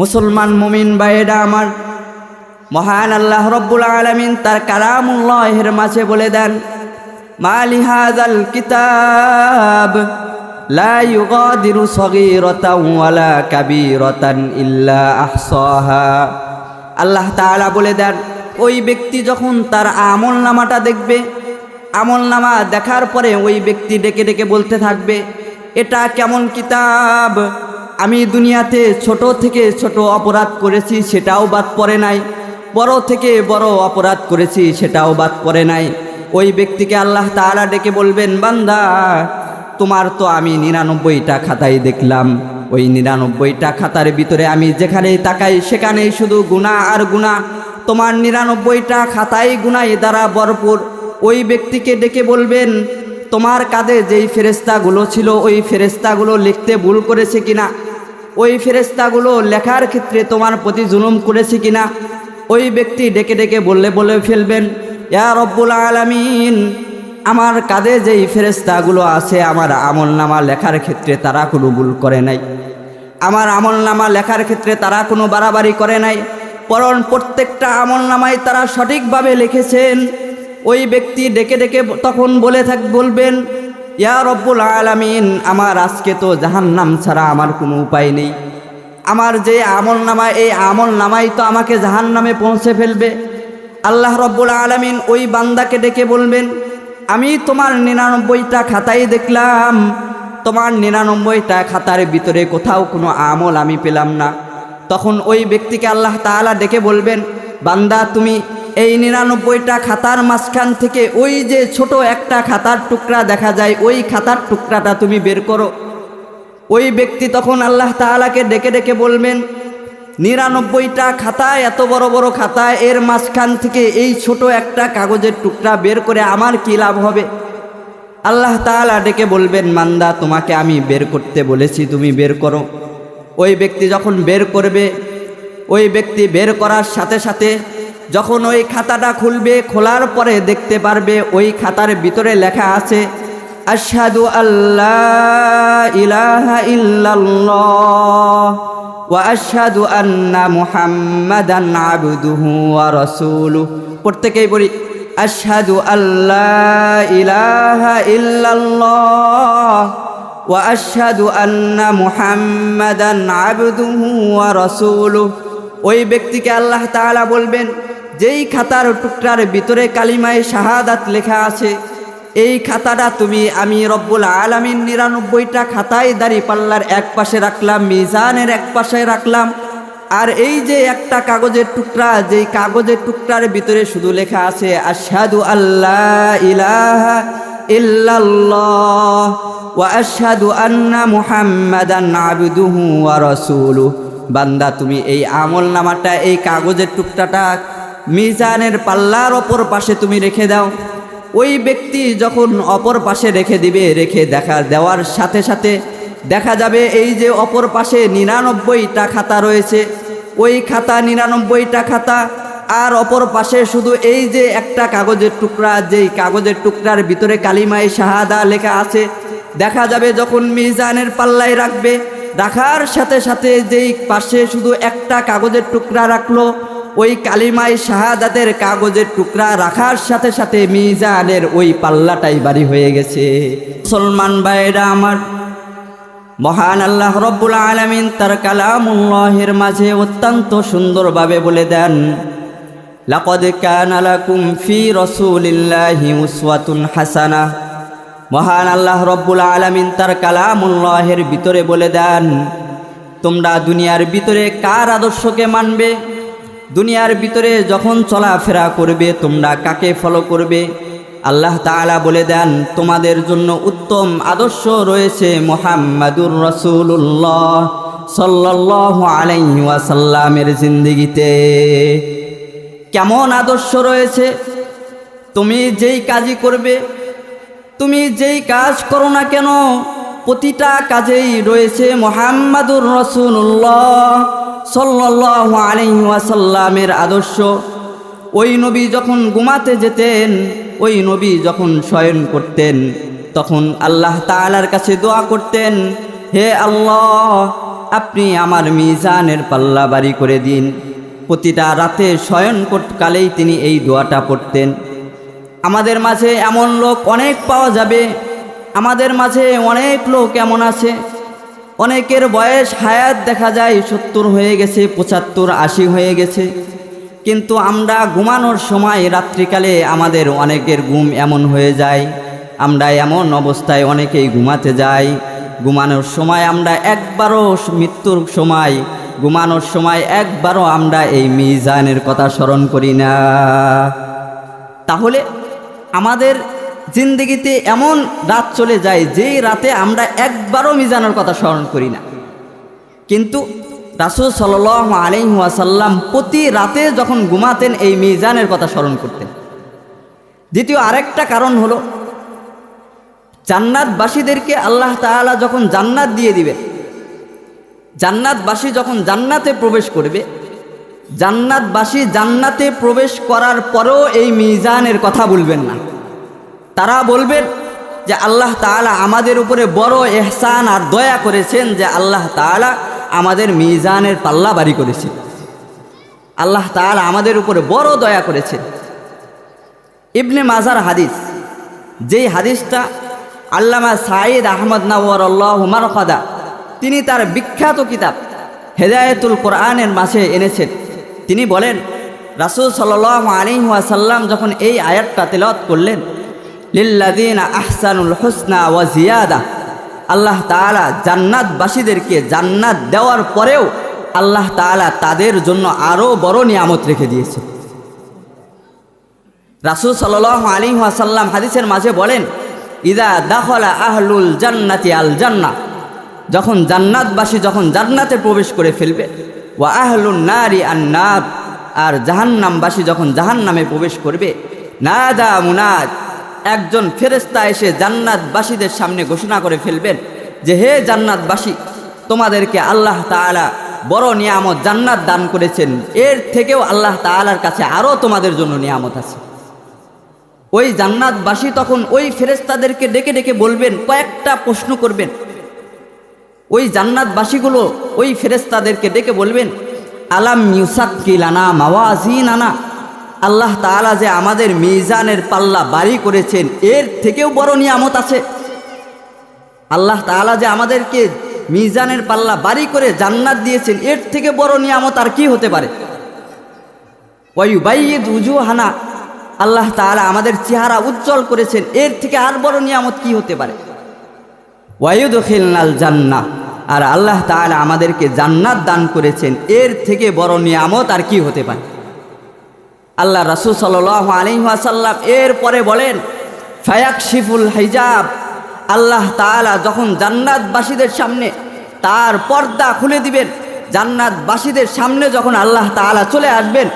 মুসলমান মুমিন বাইরা আমার, মহান আল্লাহ রব্বুল আলমিন তার কালামুল্লাহের মাঝে বলে দেন, মালি হাজাল কিতাব লা ইউগাদিরু সগীরাতাও ওয়ালা কাবীরাতান ইল্লা আহসাহা। আল্লাহ তাআলা বলে দেন, ওই ব্যক্তি যখন তার আমল নামাটা দেখবে আমল নামা দেখার পরে ওই ব্যক্তি ডেকে ডেকে বলতে থাকবে, এটা কেমন কিতাব? আমি দুনিয়াতে ছোট থেকে ছোট অপরাধ করেছি, সেটাও বাদ পড়ে নাই। বড় থেকে বড় অপরাধ করেছি, সেটাও বাদ পড়ে নাই। ওই ব্যক্তিকে আল্লাহ তাআলা ডেকে বলবেন, বান্দা, তোমার তো আমি নিরানব্বইটা খাতাই দেখলাম। ওই নিরানব্বইটা খাতার ভিতরে আমি যেখানেই তাকাই, সেখানেই শুধু গুণা আর গুণা তোমার নিরানব্বইটা খাতাই গুণাই দ্বারা ভরপুর। ওই ব্যক্তিকে ডেকে বলবেন তোমার কাঁধে যেই ফেরেস্তাগুলো ছিল, ওই ফেরেস্তাগুলো লিখতে ভুল করেছে কিনা? ওই ফেরেস্তাগুলো লেখার ক্ষেত্রে তোমার প্রতি জুলুম করেছে কিনা? ওই ব্যক্তি ডেকে ডেকে বললে বলে ফেলবেন, ইয়া রব্বুল আলামিন, আমার কাঁধে যেই ফেরেস্তাগুলো আছে, আমার আমল নামা লেখার ক্ষেত্রে তারা কোনো ভুল করে নাই। আমার আমল নামা লেখার ক্ষেত্রে তারা কোনো বাড়াবাড়ি করে নাই। বরং প্রত্যেকটা আমল নামায় তারা সঠিকভাবে লিখেছেন ওই ব্যক্তি ডেকে ডেকে তখন বলে থাক, বলবেন, ইয়া রব্বুল আলামিন, আমার আজকে তো জাহান্নাম ছাড়া আমার কোনো উপায় নেই। আমার যে আমল নামা, এই আমল নামাই তো আমাকে জাহান্নামে পৌঁছে ফেলবে। আল্লাহ রব্বুল আলামিন ওই বান্দাকে ডেকে বলবেন, আমি তোমার নিরানব্বইটা খাতাই দেখলাম। তোমার নিরানব্বইটা খাতার ভিতরে কোথাও কোনো আমল আমি পেলাম না। তখন ওই ব্যক্তিকে আল্লাহ তাআলা ডেকে বলবেন, বান্দা, তুমি এই নিরানব্বইটা খাতার মাঝখান থেকে ওই যে ছোট একটা খাতার টুকরা দেখা যায়, ওই খাতার টুকরাটা তুমি বের করো। ওই ব্যক্তি তখন আল্লাহ তাআলাকে ডেকে ডেকে বলবেন, নিরানব্বইটা খাতায় এত বড় বড় খাতা, এর মাঝখান থেকে এই ছোট একটা কাগজের টুকরা বের করে আমার কী লাভ হবে? আল্লাহ তাআলা ডেকে বলবেন, মান্দা, তোমাকে আমি বের করতে বলেছি, তুমি বের করো। ওই ব্যক্তি যখন বের করবে, ওই ব্যক্তি বের করার সাথে সাথে যখন ওই খাতাটা খুলবে, খোলার পরে দেখতে পারবে ওই খাতার ভিতরে লেখা আছে, আশহাদু আল্লাহ ইলাহা ইল্লাল্লাহ ওয়া আশহাদু আন্না মুহাম্মাদান আবদুহু প্রত্যেকেই বলি আশহাদু আল্লাহ ইলাহা ইল্লাল্লাহ ওয়া আশহাদু আন্না মুহাম্মাদান আবদুহু ওই ব্যক্তিকে আল্লাহ তাআলা বলবেন, যেই খাতার টুকরার ভিতরে কালিমায় শাহাদাত লেখা আছে, এই খাতাটা তুমি আমি রব্বুল আলামিন নিরানব্বইটা খাতায় দাড়ি পাল্লার এক পাশে রাখলাম, মিজানের এক পাশে রাখলাম, আর এই যে একটা কাগজের টুকরা, যেই কাগজের টুকরার ভিতরে শুধু লেখা আছে, আশহাদু আল্লাহ ইলাহা ইল্লাল্লাহ ওয়া আশহাদু আন্না মুহাম্মাদান আবদুহু ওয়া রাসূলুহু। বান্দা, তুমি এই আমল নামাটা, এই কাগজের টুকটাটা মিজানের পাল্লার অপর পাশে তুমি রেখে দাও। ওই ব্যক্তি যখন অপর পাশে রেখে দিবে, রেখে দেখা দেওয়ার সাথে সাথে দেখা যাবে এই যে অপর পাশে নিরানব্বইটা খাতা রয়েছে। ওই খাতা, নিরানব্বইটা খাতা আর অপর পাশে শুধু এই যে একটা কাগজের টুকরা, যেই কাগজের টুকরার ভিতরে কালিমায় শাহাদা লেখা আছে। দেখা যাবে যখন মিজানের পাল্লায় রাখবে রাখার সাথে সাথে যেই পাশে শুধু একটা কাগজের টুকরা রাখল, ওই কালিমায় শাহাদাতের কাগজের টুকরা রাখার সাথে সাথে মিজানের ওই পাল্লাটাই বাড়ি হয়ে গেছে। মুসলমান ভাইরা আমার, মহান আল্লাহ রব্বুল আলমিন তার কালামুল্লাহের মাঝে অত্যন্ত সুন্দরভাবে বলে দেন, লাকদ কানা লাকুম ফি রাসূলিল্লাহি উসওয়াতুন হাসানা। মহান আল্লাহ রব্বুল আলমিন তার কালামুল্লাহের ভিতরে বলে দেন, তোমরা দুনিয়ার ভিতরে কার আদর্শকে মানবে? দুনিয়ার ভিতরে যখন চলাফেরা করবে, তোমরা কাকে ফলো করবে? আল্লাহ তাআলা বলে দেন, তোমাদের জন্য উত্তম আদর্শ রয়েছে মোহাম্মদুর রসুল্লাহ সাল্লাহ আলাইহি ওয়াসাল্লামের জিন্দিগিতে। কেমন আদর্শ রয়েছে? তুমি যেই কাজই করবে তুমি যেই কাজ করো না কেন, প্রতিটা কাজেই রয়েছে মোহাম্মদুর রসুল্লাহ সাল্লাহ আলহিহাসাল্লামের আদর্শ। ওই নবী যখন ঘুমাতে যেতেন, ওই নবী যখন শয়ন করতেন, তখন আল্লাহ তালার কাছে দোয়া করতেন, হে আল্লাহ, আপনি আমার মিজানের পাল্লা বাড়ি করে দিন। প্রতিটা রাতে শয়ন কালেই তিনি এই দোয়াটা পড়তেন। আমাদের মাঝে এমন লোক অনেক পাওয়া যাবে। আমাদের মাঝে অনেক লোক এমন আছে। অনেকের বয়স হায়াত দেখা যায়, সত্তর হয়ে গেছে, পঁচাত্তর, আশি হয়ে গেছে। কিন্তু আমরা ঘুমানোর সময় রাত্রিকালে আমাদের অনেকের ঘুম এমন হয়ে যায়। আমরা এমন অবস্থায় অনেকেই ঘুমাতে যাই। ঘুমানোর সময় আমরা একবারও মৃত্যুর সময়, ঘুমানোর সময় একবারও আমরা এই মিজানের কথা স্মরণ করি না। তাহলে আমাদের জিন্দগিতে এমন রাত চলে যায় যেই রাতে আমরা একবারও মিজানের কথা স্মরণ করি না। কিন্তু রাসুল সাল আলিহাসাল্লাম প্রতি রাতে যখন ঘুমাতেন, এই মিজানের কথা স্মরণ করতেন। দ্বিতীয় আরেকটা কারণ হলো, জান্নাতবাসীদেরকে আল্লাহ তাআলা যখন জান্নাত দিয়ে দিবে জান্নাতবাসী যখন জান্নাতে প্রবেশ করবে জান্নাতবাসী জান্নাতে প্রবেশ করার পরেও এই মিজানের কথা বলবেন না। তারা বলবেন যে আল্লাহ তাআলা আমাদের উপরে বড় এহসান আর দয়া করেছেন যে আল্লাহ তাআলা আমাদের মিজানের পাল্লা বাড়ি করেছে। আল্লাহ তাআলা আমাদের উপরে বড় দয়া করেছে। ইবনে মাজার হাদিস, যেই হাদিসটা আল্লামা সাঈদ আহমদ নাওয়ার আল্লাহ মারকাদা, তিনি তার বিখ্যাত কিতাব হেদায়েতুল কোরআনের মাঝে এনেছেন। তিনি বলেন, রাসুল সাল আলী ওয়াসাল্লাম যখন এই আয়াতটা তেলত করলেন লিল্লাদিন আহসানুল হোসনা ওয়া জিয়াদা আল্লাহ তাআলা জান্নাতবাসীদেরকে জান্নাত দেওয়ার পরেও আল্লাহ তাআলা তাদের জন্য আরও বড় নিয়ামত রেখে দিয়েছে। রাসুল সাল আলী ওয়াসাল্লাম হাদিসের মাঝে বলেন, ইদা দাখলা আহলুল জান্নাতি আল জান্না যখন জান্নাতবাসী যখন জান্নাতে প্রবেশ করে ফেলবে ওয়া আহলুন নারি আন নার আর জাহান্নামবাসী যখন জাহান্নামে প্রবেশ করবে, নাদা মুনাদ, একজন ফেরেস্তা এসে জান্নাতবাসীদের সামনে ঘোষণা করে ফেলবেন যে, হে জান্নাতবাসী, তোমাদেরকে আল্লাহ তাআলা বড় নিয়ামত জান্নাত দান করেছেন। এর থেকেও আল্লাহ তাআলার কাছে আরও তোমাদের জন্য নিয়ামত আছে। ওই জান্নাতবাসী তখন ওই ফেরেস্তাদেরকে ডেকে ডেকে বলবেন, কয়েকটা প্রশ্ন করবেন। ওই জান্নাতবাসীগুলো ওই ফেরেস্তাদেরকে ডেকে বলবেন, আলাম মিউসাক্কিল আনা মাওয়াজিন আনা আল্লাহ তাআলা যে আমাদের মিজানের পাল্লা বাড়ি করেছেন, এর থেকেও বড় নিয়ামত আছে। আল্লাহ তাআলা যে আমাদেরকে মিজানের পাল্লা বাড়ি করে জান্নাত দিয়েছেন, এর থেকে বড় নিয়ামত আর কি হতে পারে? উজু হানা আল্লাহ তাআলা আমাদের চেহারা উজ্জ্বল করেছেন, এর থেকে আর বড় নিয়ামত কি হতে পারে? ওয়ায়ুদখিলনাল জান্না আর আল্লাহ তাআলা আমাদেরকে জান্নাত দান করেছেন। এর থেকে বড় নিয়ামত আর কি হতে পারে? আল্লাহ রাসুল সাল আলিহাসাল্লাম এর পরে বলেন ফায়াক শিফুল হিজাব। আল্লাহ তাআলা যখন জান্নাতবাসীদের সামনে তার পর্দা খুলে দিবেন, জান্নাতবাসীদের সামনে যখন আল্লাহ তাআলা চলে আসবেন,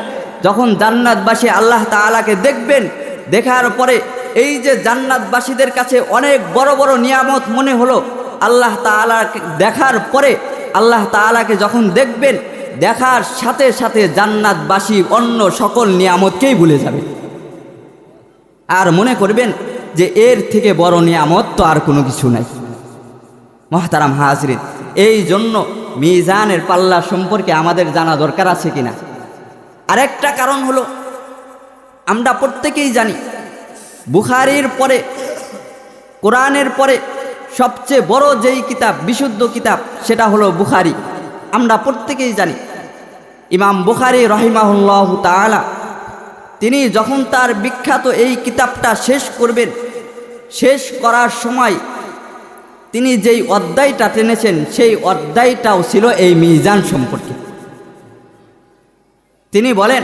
যখন জান্নাতবাসী আল্লাহ তাআলাকে দেখবেন, দেখার পরে এই যে জান্নাতবাসীদের কাছে অনেক বড় বড় নিয়ামত মনে হলো আল্লাহ তাআলাকে দেখার পরে আল্লাহ তাআলাকে যখন দেখবেন, দেখার সাথে সাথে জান্নাতবাসী অন্য সকল নিয়ামতকেই ভুলে যাবে। আর মনে করবেন যে এর থেকে বড় নিয়ামত তো আর কোনো কিছু নাই। মহতারাম হাজরিন, এই জন্য মিজানের পাল্লা সম্পর্কে আমাদের জানা দরকার আছে কিনা? আরেকটা কারণ হলো, আমরা প্রত্যেকেই জানি, বুখারির পরে, কোরআনের পরে সবচেয়ে বড় যেই কিতাব, বিশুদ্ধ কিতাব, সেটা হলো বুখারি। আমরা প্রত্যেকেই জানি, ইমাম বুখারি রহিমাহুল্লাহ তালা তিনি যখন তার বিখ্যাত এই কিতাবটা শেষ করবেন, শেষ করার সময় তিনি যেই অধ্যায়টা টেনেছেন, সেই অধ্যায়টাও ছিল এই মিজান সম্পর্কে। তিনি বলেন,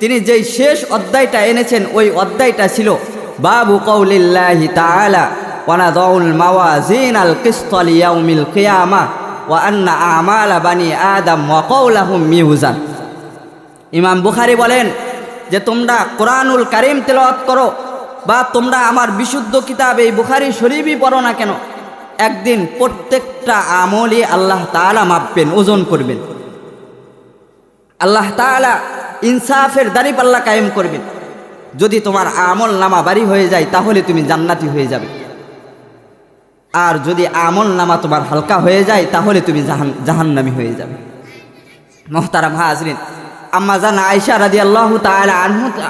তিনি যেই শেষ অধ্যায়টা এনেছেন, ওই অধ্যায়টা ছিল বাবু কৌলিল্লাহি তাআলা ওয়ানাদাউল মাওয়াজিন আল কিসত লিয়াউমিল কিয়ামা ওয়া আন্না আমালা বানি আদম ওয়া কওলাহুম মিউজান ইমাম বুখারী বলেন যে তোমরা কোরআনুল কারিম তেলাওয়াত করো বা তোমরা আমার বিশুদ্ধ কিতাব এই বুখারি শরীফই পড়ো না কেন, একদিন প্রত্যেকটা আমলই আল্লাহ তাআলা মাপবেন, ওজন করবেন। আল্লাহ তাআলা ইনসাফের দাঁড়িপাল্লা কায়েম করবেন। যদি তোমার আমল নামা বাড়ি হয়ে যায় তাহলে তুমি জান্নাতি হয়ে যাবে। আর যদি আমল নামা তোমার হালকা হয়ে যায়, তাহলে তুমি জাহান জাহান্নামি হয়ে যাবে। মোহতারাম হাজরিন, আম্মা জান আয়সা রাদি আল্লাহ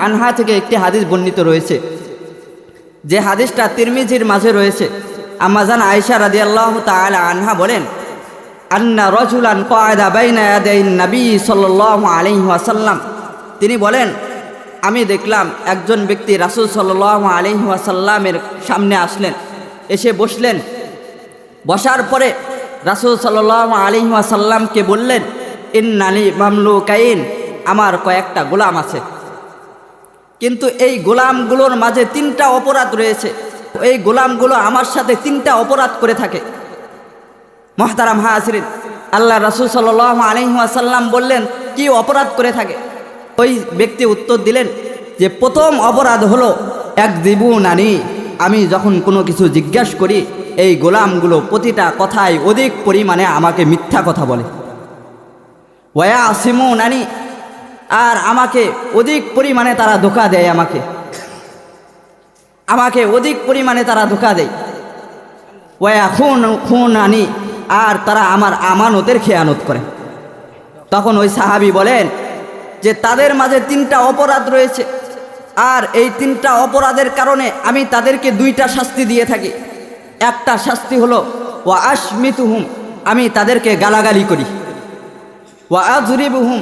আনহু থেকে একটি হাদিস বর্ণিত রয়েছে। যে হাদিসটা তিরমিজির মাঝে রয়েছে। আম্মা জান আয়সা রাদি আল্লাহ আনহা বলেন, আন্না রজুলান কয়দা বাইনা নবী সাল্লাল্লাহু আলাইহি ওয়াসাল্লাম। তিনি বলেন, আমি দেখলাম একজন ব্যক্তি রাসূল সাল্লাল্লাহু আলাইহি ওয়াসাল্লামের সামনে আসলেন। এসে বসলেন। বসার পরে রাসূল সাল্লাল্লাহু আলাইহি ওয়াসাল্লামকে বললেন ইন্নালি মামলুকাইন, আমার কয়েকটা গোলাম আছে। কিন্তু এই গোলামগুলোর মাঝে তিনটা অপরাধ রয়েছে। এই গোলামগুলো আমার সাথে তিনটা অপরাধ করে থাকে। মহতারাম হাসরিন আল্লাহ রাসুল সাল আলহিহাসাল্লাম বললেন, কি অপরাধ করে থাকে? ওই ব্যক্তি উত্তর দিলেন যে, প্রথম অপরাধ হলো এক দিবু নানি আমি যখন কোনো কিছু জিজ্ঞাস করি এই গোলামগুলো প্রতিটা কথায় অধিক পরিমাণে আমাকে মিথ্যা কথা বলে। ওয়া আসিমু নানি আর আমাকে অধিক পরিমাণে তারা ধোকা দেয় আমাকে। আমাকে অধিক পরিমাণে তারা ধোকা দেয়। ওয়া খুন খুন আনি আর তারা আমার আমানতের খেয়ানত করে। তখন ওই সাহাবি বলেন যে, তাদের মাঝে তিনটা অপরাধ রয়েছে। আর এই তিনটা অপরাধের কারণে আমি তাদেরকে দুইটা শাস্তি দিয়ে থাকি। একটা শাস্তি হলো, ওয়া আশমিতুহুম আমি তাদেরকে গালাগালি করি। ওয়া আজরিবুহুম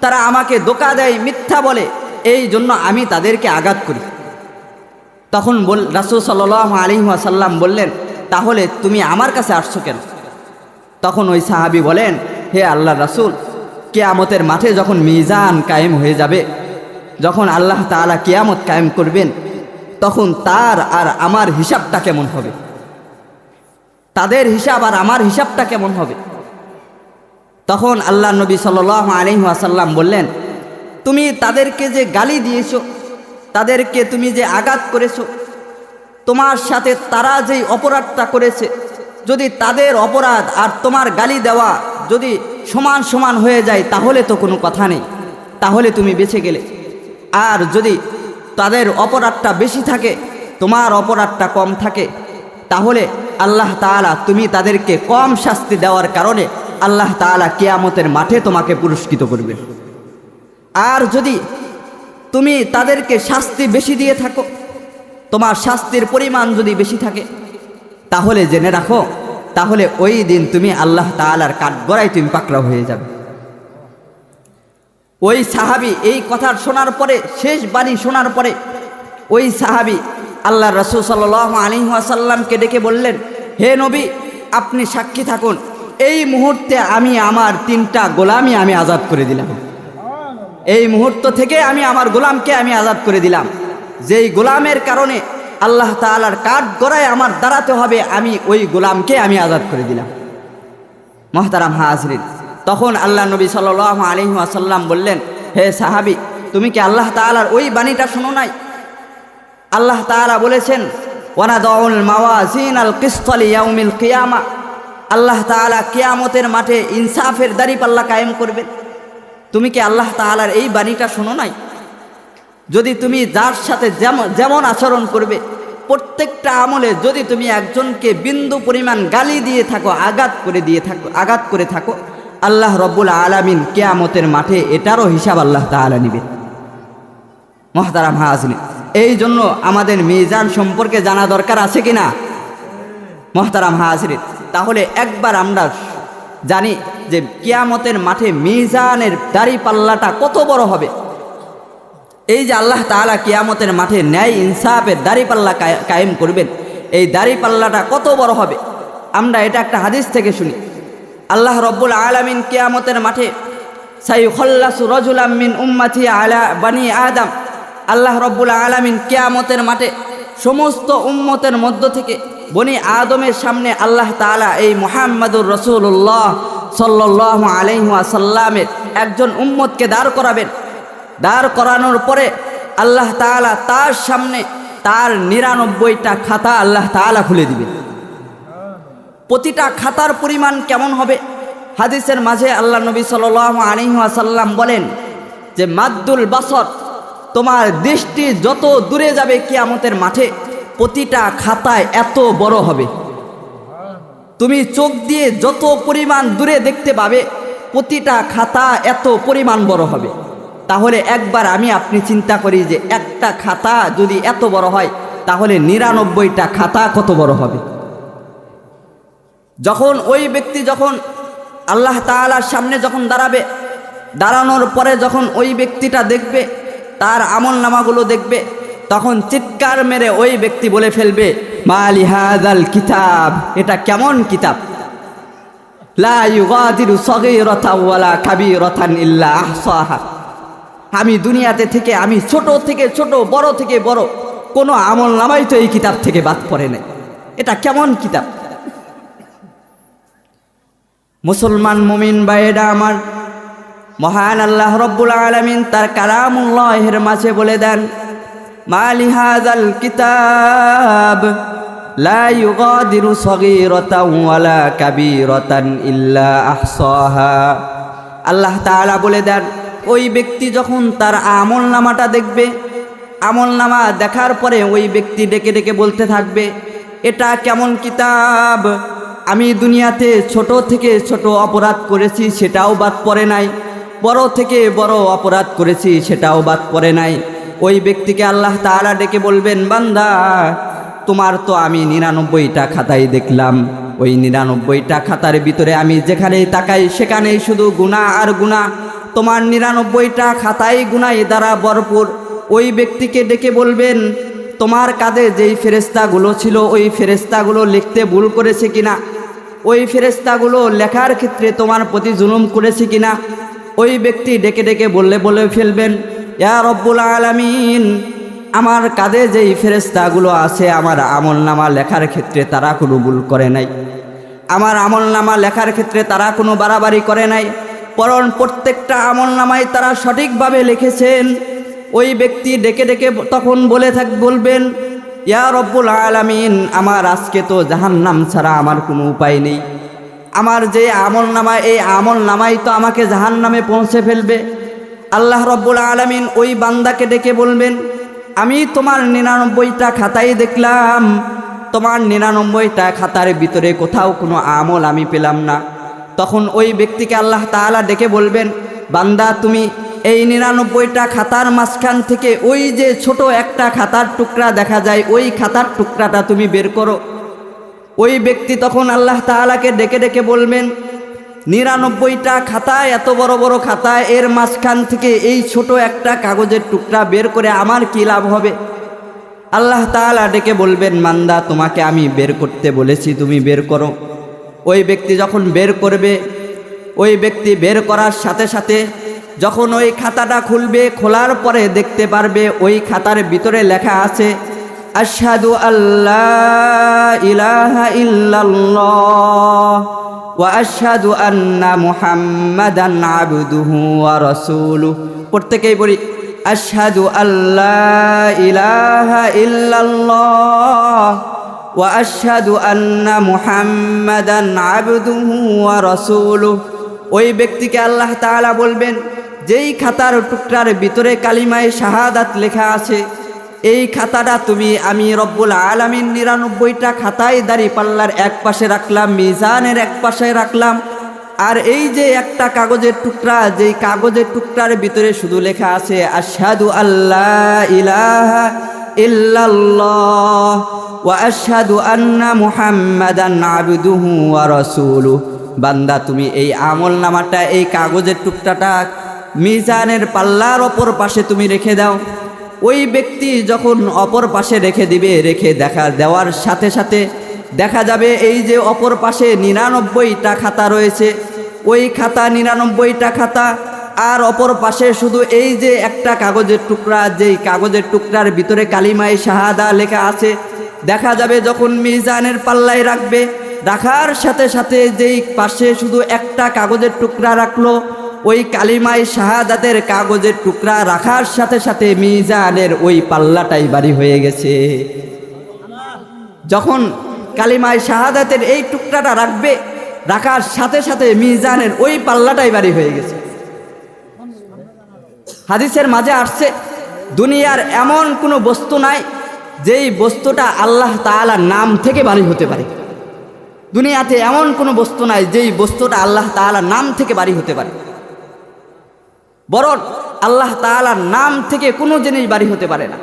তারা আমাকে দোকা দেয়, মিথ্যা বলে, এই জন্য আমি তাদেরকে আঘাত করি। তখন বল, রাসুল সাল্লাহ আলিহাসাল্লাম বললেন, তাহলে তুমি আমার কাছে আসছো কেন? তখন ওই সাহাবি বলেন, হে আল্লাহ রাসুল, কেয়ামতের মাঠে যখন মিজান কায়েম হয়ে যাবে, যখন আল্লাহ তাআলা কেয়ামত কায়েম করবেন, তখন তার আর আমার হিসাবটা কেমন হবে? তাদের হিসাব আর আমার হিসাবটা কেমন হবে? তখন আল্লাহ নবী সাল আলহাসাল্লাম বললেন, তুমি তাদেরকে যে গালি দিয়েছ, তাদেরকে তুমি যে আঘাত করেছ, তোমার সাথে তারা যেই অপরাধটা করেছে, যদি তাদের অপরাধ আর তোমার গালি দেওয়া যদি সমান সমান হয়ে যায়, তাহলে তো কোনো কথা নেই। তাহলে তুমি বেঁচে গেলে। আর যদি তাদের অপরাধটা বেশি থাকে, তোমার অপরাধটা কম থাকে, তাহলে আল্লাহ তাআলা তুমি তাদেরকে কম শাস্তি দেওয়ার কারণে আল্লাহ তাআলা কেয়ামতের মাঠে তোমাকে পুরস্কৃত করবে। আর যদি তুমি তাদেরকে শাস্তি বেশি দিয়ে থাকো, তোমার শাস্তির পরিমাণ যদি বেশি থাকে, তাহলে জেনে রাখো, তাহলে ওই দিন তুমি আল্লাহ তালার কাঠগড়ায় তুমি পাকড়া হয়ে যাবে। ওই সাহাবি এই কথা শোনার পরে, শেষ বাণী শোনার পরে, ওই সাহাবি আল্লাহ রসুল সাল আলী আসাল্লামকে ডেকে বললেন হে নবী, আপনি সাক্ষী থাকুন। এই মুহূর্তে আমি আমার তিনটা গোলামি আমি আজাদ করে দিলাম। এই মুহূর্ত থেকে আমি আমার গোলামকে আমি আজাদ করে দিলাম। যেই গোলামের কারণে আল্লাহ তালার কাঠ গড়ায় আমার দাঁড়াতে হবে, আমি ওই গোলামকে আমি আজাদ করে দিলাম। মহতারাম হাজরিন, তখন আল্লাহ নবী সাল আলী আসাল্লাম বললেন, হে সাহাবি, তুমি কি আল্লাহ তালার ওই বাণীটা শোনো নাই? আল্লাহ তালা বলেছেন আল আল্লাহ তাআলা কিয়ামতের মাঠে ইনসাফের দাড়িপাল্লা কায়েম করবেন। তুমি কি আল্লাহ তাআলার এই বাণীটা শোনো নাই? যদি তুমি যার সাথে যেমন যেমন আচরণ করবে, প্রত্যেকটা আমলে যদি তুমি একজনকে বিন্দু পরিমাণ গালি দিয়ে থাকো, আঘাত করে দিয়ে থাকো আঘাত করে থাকো, আল্লাহ রব্বুল আলামিন কেয়ামতের মাঠে এটারও হিসাব আল্লাহ তাআলা নেবেন। মহতারাম হাজনি এই জন্য আমাদের মিজান সম্পর্কে জানা দরকার আছে কি না মহতারাম হাজরিন, তাহলে একবার আমরা জানি যে কিয়ামতের মাঠে মিজানের দাড়ি পাল্লাটা কত বড় হবে। এই যে আল্লাহ তাআলা কিয়ামতের মাঠে ন্যায় ইনসাফের দাড়ি পাল্লা কায়েম করবেন, এই দাড়ি পাল্লাটা কত বড় হবে? আমরা এটা একটা হাদিস থেকে শুনি। আল্লাহ রব্বুল আলামিন কিয়ামতের মাঠে সাই খল্লাসু রজুলাম মিন উম্মাতি আলা বানি আদম আল্লাহ রব্বুল আলামিন কেয়ামতের মাঠে সমস্ত উম্মতের মধ্য থেকে বনি আদমের সামনে আল্লাহ তাআলা এই মোহাম্মদুর রসুল্লাহ সাল্লাহ আলহাসাল্লামের একজন উম্মতকে দাঁড় করাবেন। দাঁড় করানোর পরে আল্লাহ তাআলা তার সামনে তার নিরানব্বইটা খাতা আল্লাহ তাআলা খুলে দিবে প্রতিটা খাতার পরিমাণ কেমন হবে? হাদিসের মাঝে আল্লাহ নবী সাল আলিহাসাল্লাম বলেন যে, মাদ্দুল বাসর তোমার দৃষ্টি যত দূরে যাবে কিয়ামতের মাঠে, প্রতিটা খাতায় এত বড় হবে। তুমি চোখ দিয়ে যত পরিমাণ দূরে দেখতে পাবে, প্রতিটা খাতা এত পরিমাণ বড় হবে। তাহলে একবার আমি আপনি চিন্তা করি যে একটা খাতা যদি এত বড় হয়, তাহলে নিরানব্বইটা খাতা কত বড় হবে? যখন ওই ব্যক্তি যখন আল্লাহ তাআলার সামনে যখন দাঁড়াবে, দাঁড়ানোর পরে যখন ওই ব্যক্তিটা দেখবে তার আমল নামাগুলো দেখবে, তখন চিৎকার মেরে ওই ব্যক্তি বলে ফেলবে, মালি হাদাল কিতাব, এটা কেমন কিতাব? আমি দুনিয়াতে থেকে, আমি ছোট থেকে ছোট, বড় থেকে বড়, কোনো আমল নামাই তো এই কিতাব থেকে বাদ পড়ে নাই। এটা কেমন কিতাব? মুসলমান মুমিন বা এটা আমার মহান আল্লাহ রব্বুল আলমিন তার কালামুল্লাহের মাঝে বলে দেন মালি হাদাল কিতাব লা ইল্লা আল্লাহ বলে দেন, ওই ব্যক্তি যখন তার আমল নামাটা দেখবে আমল নামা দেখার পরে ওই ব্যক্তি ডেকে ডেকে বলতে থাকবে, এটা কেমন কিতাব? আমি দুনিয়াতে ছোট থেকে ছোট অপরাধ করেছি, সেটাও বাদ পড়ে নাই। বড় থেকে বড় অপরাধ করেছি, সেটাও বাদ পড়ে নাই। ওই ব্যক্তিকে আল্লাহ তাআলা ডেকে বলবেন, বান্দা, তোমার তো আমি নিরানব্বইটা খাতাই দেখলাম। ওই নিরানব্বইটা খাতার ভিতরে আমি যেখানেই তাকাই, সেখানেই শুধু গুণা আর গুণা তোমার নিরানব্বইটা খাতাই গুণাই দ্বারা ভরপুর। ওই ব্যক্তিকে ডেকে বলবেন, তোমার কাঁধে যেই ফেরেস্তাগুলো ছিল, ওই ফেরেস্তাগুলো লিখতে ভুল করেছে কিনা? ওই ফেরেস্তাগুলো লেখার ক্ষেত্রে তোমার প্রতি জুলুম করেছে কিনা? ওই ব্যক্তি ডেকে ডেকে বললে, বলে ফেলবেন, ইয়া রব্বুল আলামিন, আমার কাঁধে যেই ফেরেস্তাগুলো আছে, আমার আমল নামা লেখার ক্ষেত্রে তারা কোনো ভুল করে নাই। আমার আমল নামা লেখার ক্ষেত্রে তারা কোনো বাড়াবাড়ি করে নাই। বরং প্রত্যেকটা আমল নামায় তারা সঠিকভাবে লিখেছেন। ওই ব্যক্তি ডেকে ডেকে তখন বলে থাক, বলবেন, ইয়া রব্বুল আলামিন, আমার আজকে তো জাহান্নাম ছাড়া আমার কোনো উপায় নেই। আমার যে আমল নামা এই আমল নামাই তো আমাকে জাহান নামে পৌঁছে ফেলবে। আল্লাহ রব্বুল আলামিন ওই বান্দাকে ডেকে বলবেন, আমি তোমার নিরানব্বইটা খাতাই দেখলাম। তোমার নিরানব্বইটা খাতার ভিতরে কোথাও কোনো আমল আমি পেলাম না। তখন ওই ব্যক্তিকে আল্লাহ তাআলা ডেকে বলবেন, বান্দা, তুমি এই নিরানব্বইটা খাতার মাঝখান থেকে ওই যে ছোট একটা খাতার টুকরা দেখা যায়, ওই খাতার টুকরাটা তুমি বের করো। ওই ব্যক্তি তখন আল্লাহ তাআলাকে ডেকে ডেকে বলবেন, নিরানব্বইটা খাতায়, এত বড় বড় খাতায়, এর মাঝখান থেকে এই ছোট একটা কাগজের টুকরা বের করে আমার কি লাভ হবে? আল্লাহ তাআলা ডেকে বলবেন, মান্দা, তোমাকে আমি বের করতে বলেছি, তুমি বের করো। ওই ব্যক্তি যখন বের করবে, ওই ব্যক্তি বের করার সাথে সাথে যখন ওই খাতাটা খুলবে, খোলার পরে দেখতে পারবে ওই খাতার ভিতরে লেখা আছে আশহাদু আল্লাহ ইলাহা ইল্লাল্লাহ ওয়া আশহাদু আন্না মুহাম্মাদান আবদুহু ওয়া রাসূলুহু। প্রত্যেকেই বলি, আশহাদু আল্লাহ ইলাহা ইল্লাল্লাহ ওয়া আশহাদু আন্না মুহাম্মাদান আবদুহু ওয়া রাসূলুহু। ওই ব্যক্তিকে আল্লাহ তাআলা বলবেন, যেই খাতার টুকরার ভিতরে কালিমায় শাহাদাত লেখা আছে এই খাতাটা তুমি আমি রব্বুল আলামিন নিরানব্বইটা খাতায় দাড়ি পাল্লার এক পাশে রাখলাম, মিজানের এক পাশে রাখলাম। আর এই যে একটা কাগজের টুকরা, যেই কাগজের টুকরার ভিতরে শুধু লেখা আছে, আশহাদু আল্লাহ ইলাহা বান্দা, তুমি এই আমল নামাটা, এই কাগজের টুকটাটা মিজানের পাল্লার ওপর পাশে তুমি রেখে দাও। ওই ব্যক্তি যখন অপর পাশে রেখে দিবে, রেখে দেখা দেওয়ার সাথে সাথে দেখা যাবে এই যে অপর পাশে নিরানব্বইটা খাতা রয়েছে। ওই খাতা, নিরানব্বইটা খাতা আর অপর পাশে শুধু এই যে একটা কাগজের টুকরা, যেই কাগজের টুকরার ভিতরে কালিমায় শাহাদা লেখা আছে। দেখা যাবে যখন মিজানের পাল্লায় রাখবে, রাখার সাথে সাথে যেই পাশে শুধু একটা কাগজের টুকরা রাখল ওই কালিমায় শাহাদাতের কাগজের টুকরা রাখার সাথে সাথে মিজানের ওই পাল্লাটাই বাড়ি হয়ে গেছে। যখন কালিমায় শাহাদাতের এই টুকরাটা রাখবে, রাখার সাথে সাথে মিজানের ওই পাল্লাটাই বাড়ি হয়ে গেছে। হাদিসের মাঝে আসছে, দুনিয়ার এমন কোনো বস্তু নাই যেই বস্তুটা আল্লাহ তাআলার নাম থেকে বাড়ি হতে পারে। দুনিয়াতে এমন কোনো বস্তু নাই যেই বস্তুটা আল্লাহ তাআলার নাম থেকে বাড়ি হতে পারে। বরং আল্লাহ তাআলার নাম থেকে কোনো জিনিস বাড়ি হতে পারে না।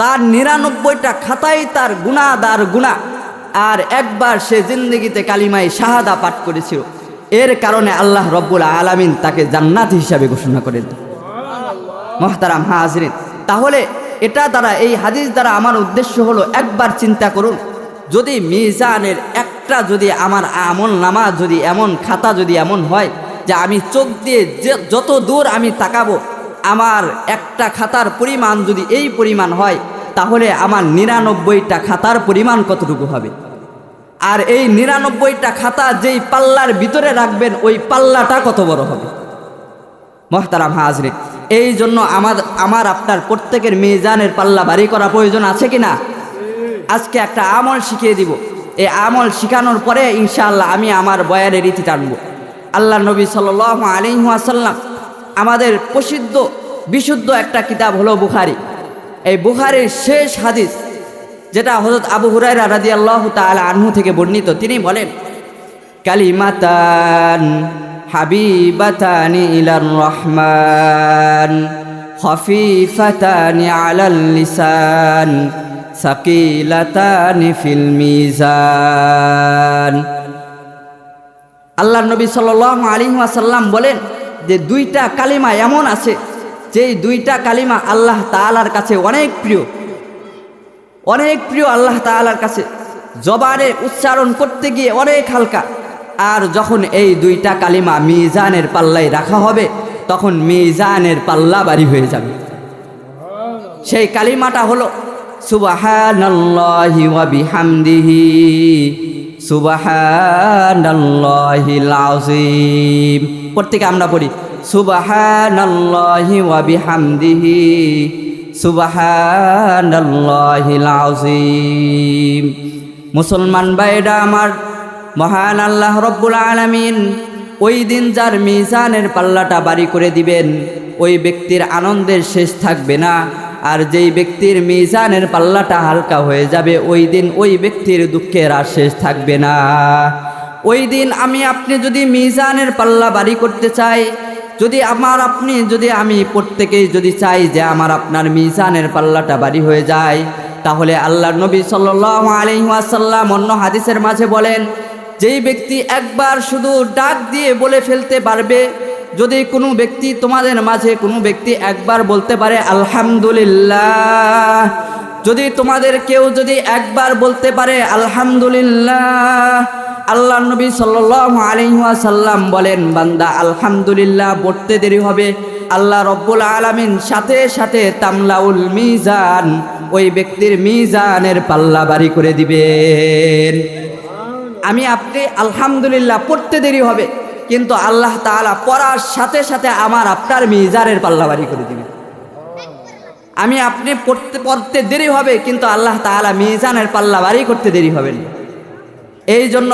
তার নিরানব্বইটা খাতাই তার গুণাদার গুণা আর একবার সে জিন্দগিতে কালিমাই শাহাদা পাঠ করেছিল। এর কারণে আল্লাহ রব্বুল আলামিন তাকে জান্নাত হিসাবে ঘোষণা করেন। মহতারাম হাজরিন তাহলে এটা দ্বারা এই হাদিস দ্বারা আমার উদ্দেশ্য হলো একবার চিন্তা করুন যদি মিজানের একটা যদি আমার আমল নামা যদি এমন খাতা যদি এমন হয় যে আমি চোখ দিয়ে যত দূর আমি তাকাবো, আমার একটা খাতার পরিমাণ যদি এই পরিমাণ হয়, তাহলে আমার নিরানব্বইটা খাতার পরিমাণ কতটুকু হবে? আর এই নিরানব্বইটা খাতা যেই পাল্লার ভিতরে রাখবেন, ওই পাল্লাটা কত বড় হবে? মহতারাম হাজরে, এই জন্য আমার আমার আপনার প্রত্যেকের মিজানের পাল্লা বাড়ি করা প্রয়োজন আছে কি না আজকে একটা আমল শিখিয়ে দিব। এই আমল শিখানোর পরে ইনশাআল্লাহ আমি আমার বয়ানের রীতি টানব। আল্লাহ নবী সাল আলিহাসাল্লাম আমাদের প্রসিদ্ধ, বিশুদ্ধ একটা কিতাব হলো বুখারি। এই বুখারির শেষ হাদিস, যেটা হজরত আবু হুরাইরা রাদি আল্লাহ তালা আনহু থেকে বর্ণিত, তিনি বলেন, কালিমাতান হাবিবাতানি ইলার রহমান, খফিফাতানি আলাল সাকিলাতানি ফিল আল্লাহ নবী সাল আলী আসাল্লাম বলেন যে দুইটা কালিমা এমন আছে, যেই দুইটা কালিমা আল্লাহ তালার কাছে অনেক প্রিয়। অনেক প্রিয় আল্লাহ তালার কাছে। জবানে উচ্চারণ করতে গিয়ে অনেক হালকা। আর যখন এই দুইটা কালিমা মিজানের পাল্লায় রাখা হবে, তখন মিজানের পাল্লা বাড়ি হয়ে যাবে। সেই কালিমাটা হলো বিহামদিহি। সুবাহানাল্লাহিল আযীম। প্রত্যেকে আমরা পড়ি, সুবাহানাল্লাহি ওয়া বিহামদিহি, সুবাহানাল্লাহিল আযীম। মুসলমান ভাইরা আমার, মহান আল্লাহ রব্বুল আলামিন, ওই দিন যার মিজানের পাল্লাটা বাড়ি করে দিবেন, ওই ব্যক্তির আনন্দের শেষ থাকবে না। আর যেই ব্যক্তির মিজানের পাল্লাটা হালকা হয়ে যাবে, ওই দিন ওই ব্যক্তির দুঃখের আর শেষ থাকবে না। ওই দিন আমি আপনি যদি মিজানের পাল্লা বাড়ি করতে চাই, যদি আমার আপনি যদি আমি প্রত্যেকেই যদি চাই যে আমার আপনার মিজানের পাল্লাটা বাড়ি হয়ে যায়, তাহলে আল্লাহ নবী সাল্লাহ আলহিহাসাল্লাম অন্য হাদিসের মাঝে বলেন, যেই ব্যক্তি একবার শুধু ডাক দিয়ে বলে ফেলতে পারবে যদি কোনো ব্যক্তি তোমাদের মাঝে কোনো ব্যক্তি একবার বলতে পারে, আলহামদুলিল্লাহ, যদি তোমাদের কেউ যদি একবার বলতে পারে, আলহামদুলিল্লাহ, আল্লাহ নবী সাল্লাহ আলিহাসাল্লাম বলেন, বান্দা, আলহামদুলিল্লাহ, পড়তে দেরি হবে। আল্লাহ রব্বুল আলমিন সাথে সাথে তামলাউল মিজান, ওই ব্যক্তির মিজানের পাল্লা বাড়ি করে দিবেন। আমি আপনি আলহামদুলিল্লাহ, পড়তে দেরি হবে। কিন্তু আল্লাহ তাআলা পড়ার সাথে সাথে আমার আপনার মিজানের পাল্লা বাড়ি করে দিবেন আমি আপনি পড়তে পড়তে দেরি হবে, কিন্তু আল্লাহ তাআলা মিজানের পাল্লা বাড়ি করতে দেরি হবে না। এই জন্য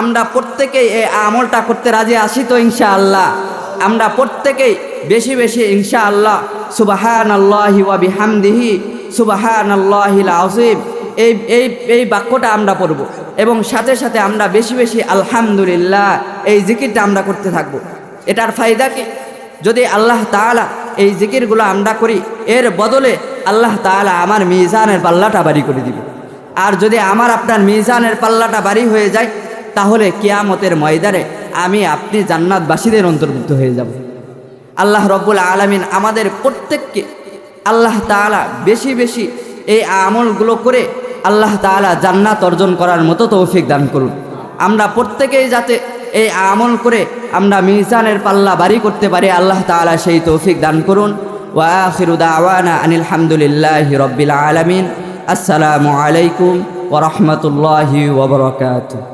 আমরা প্রত্যেকেই এই আমলটা করতে রাজি আছি তো ইনশা আল্লাহ আমরা প্রত্যেকেই বেশি বেশি ইনশা আল্লাহ সুবাহান আল্লাহি ওয়া বিহামদিহি সুবাহান আল্লাহিল আজিম এই এই এই বাক্যটা আমরা পড়ব। এবং সাথে সাথে আমরা বেশি বেশি আলহামদুলিল্লাহ এই জিকিরটা আমরা করতে থাকব। এটার ফায়দা কি? যদি আল্লাহ তাআলা এই জিকিরগুলো আমরা করি, এর বদলে আল্লাহ তাআলা আমার মিজানের পাল্লাটা বাড়ি করে দিবে। আর যদি আমার আপনার মিজানের পাল্লাটা বাড়ি হয়ে যায়, তাহলে কিয়ামতের ময়দানে আমি আপনি জান্নাতবাসীদের অন্তর্ভুক্ত হয়ে যাব। আল্লাহ রব্বুল আলমিন আমাদের প্রত্যেককে আল্লাহ তাআলা বেশি বেশি এই আমলগুলো করে আল্লাহ তালা জান্নাত অর্জন করার মতো তৌফিক দান করুন। আমরা প্রত্যেকেই যাতে এই আমল করে আমরা মিজানের পাল্লা বাড়ি করতে পারি, আল্লাহ তালা সেই তৌফিক দান করুন। ওয়া আখিরু দাওয়ানা আনিল রব্বিল আলমিন। আসসালামু আলাইকুম ওরহমতুল্লাহি